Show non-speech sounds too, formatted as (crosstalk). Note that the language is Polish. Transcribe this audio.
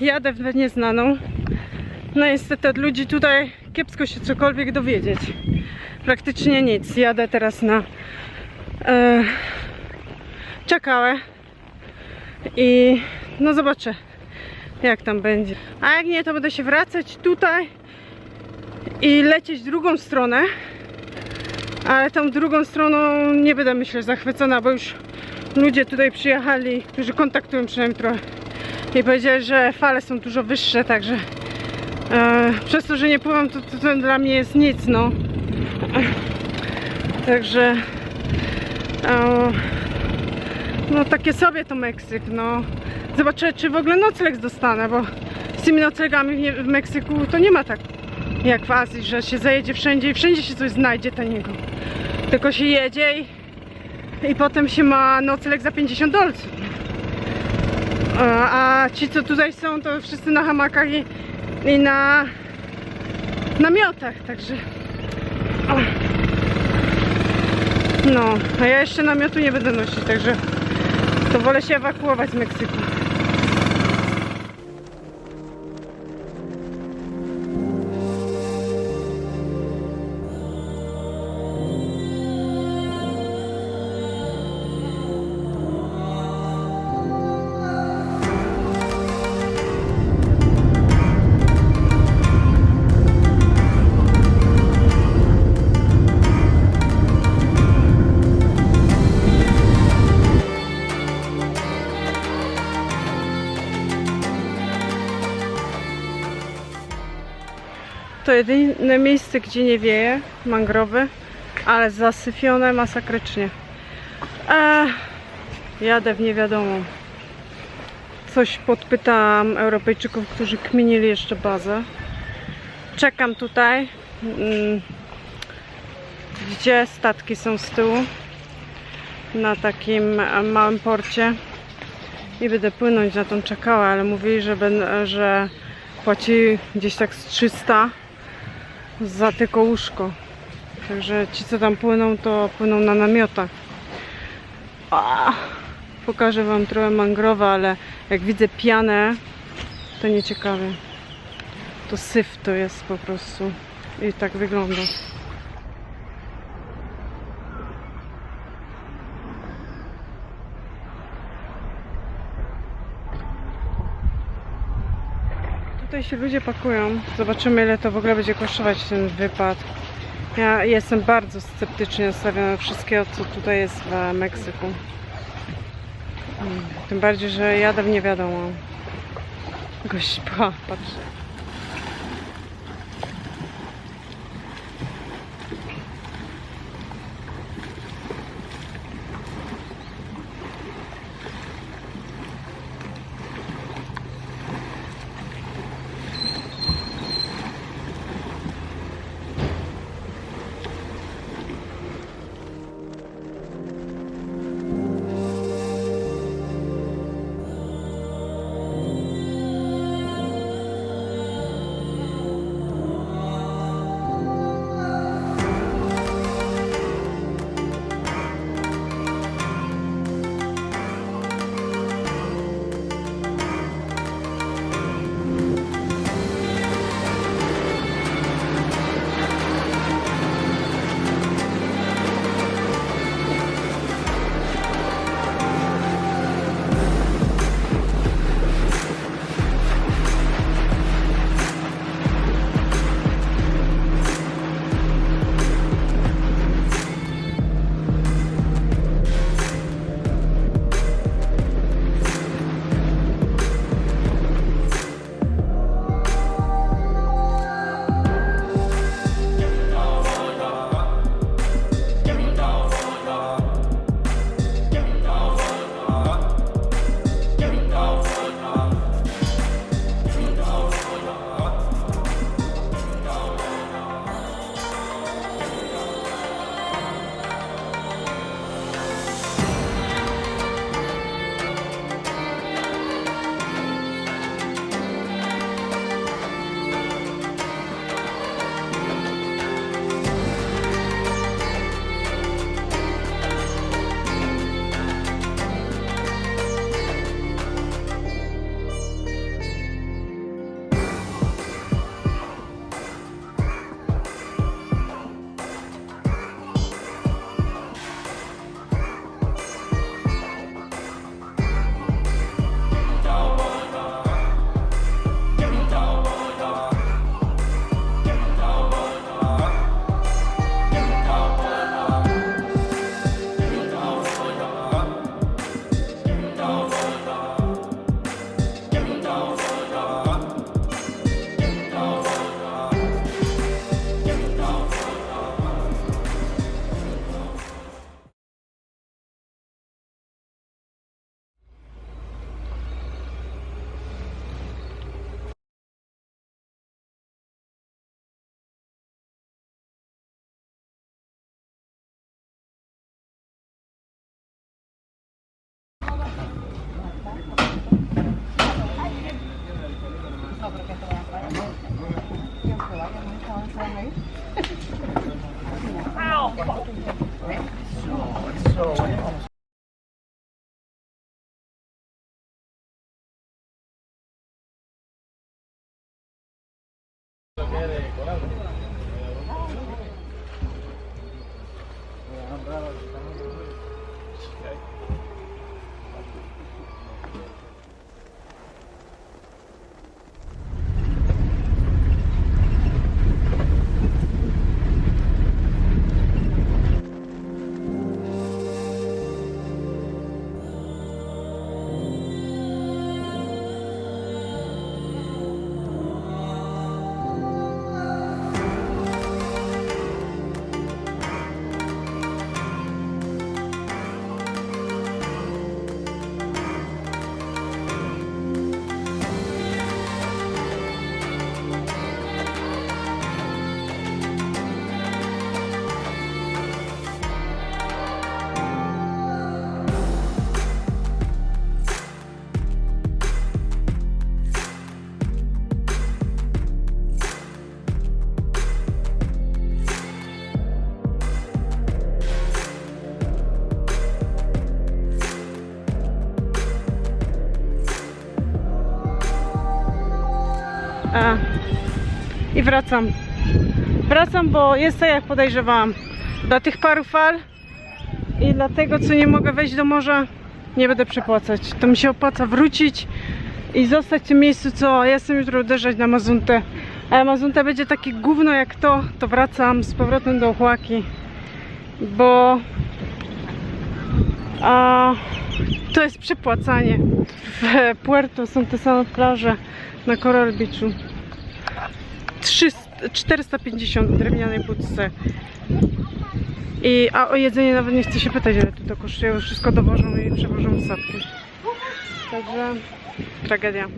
jadę w nieznaną. No niestety od ludzi tutaj kiepsko się cokolwiek dowiedzieć. Praktycznie nic. Jadę teraz na e, czekałę i no zobaczę jak tam będzie. A jak nie, to będę się wracać tutaj i lecieć drugą stronę. Ale tą drugą stroną nie będę myślę zachwycona, bo już ludzie tutaj przyjechali, którzy kontaktują przynajmniej trochę i powiedzieli, że fale są dużo wyższe, także e, przez to, że nie pływam, to, to, to dla mnie jest nic, no. Także e, no takie sobie to Meksyk, no. Zobaczę, czy w ogóle nocleg dostanę, bo z tymi noclegami w, nie, w Meksyku to nie ma tak jak w Azji, że się zajedzie wszędzie i wszędzie się coś znajdzie taniego. Tylko się jedzie i, i potem się ma nocleg za 50 dolców. A, a ci, co tutaj są, to wszyscy na hamakach i, i na namiotach, także... No, a ja jeszcze namiotu nie będę nosić, także to wolę się ewakuować z Meksyku. To jedyne miejsce, gdzie nie wieje, mangrowy, ale zasyfione masakrycznie. Eee, jadę w niewiadomą. Coś podpytałam Europejczyków, którzy kminili jeszcze bazę. Czekam tutaj, mm, gdzie statki są z tyłu, na takim e, małym porcie i będę płynąć na tą czekałę, ale mówili, że, ben, że płaci gdzieś tak z 300 za tylko łóżko. Także ci, co tam płyną, to płyną na namiotach. A, pokażę Wam trochę mangrowa, ale jak widzę pianę, to nieciekawie. To syf to jest po prostu. I tak wygląda. Tutaj się ludzie pakują. Zobaczymy, ile to w ogóle będzie kosztować ten wypad. Ja jestem bardzo sceptycznie nastawiona na wszystkiego, co tutaj jest w Meksyku. Mm, Tym bardziej, że jadę w nie wiadomo. Gość, (laughs) pa, patrz. A, I wracam. Wracam, bo jest tak jak podejrzewałam. Dla tych paru fal i dla tego, co nie mogę wejść do morza, nie będę przepłacać. To mi się opłaca wrócić i zostać w tym miejscu, co ja jestem jutro uderzać na Mazuntę. A jak Mazunta będzie takie gówno jak to, to wracam z powrotem do Ochłaki, bo a, to jest przepłacanie. W Puerto są te same plaże na Coral Beachu. 300, 450 w drewnianej budce. I, a o jedzenie nawet nie chcę się pytać, ile tu to kosztuje, bo wszystko dowożą i przewożą z statku. Także tragedia.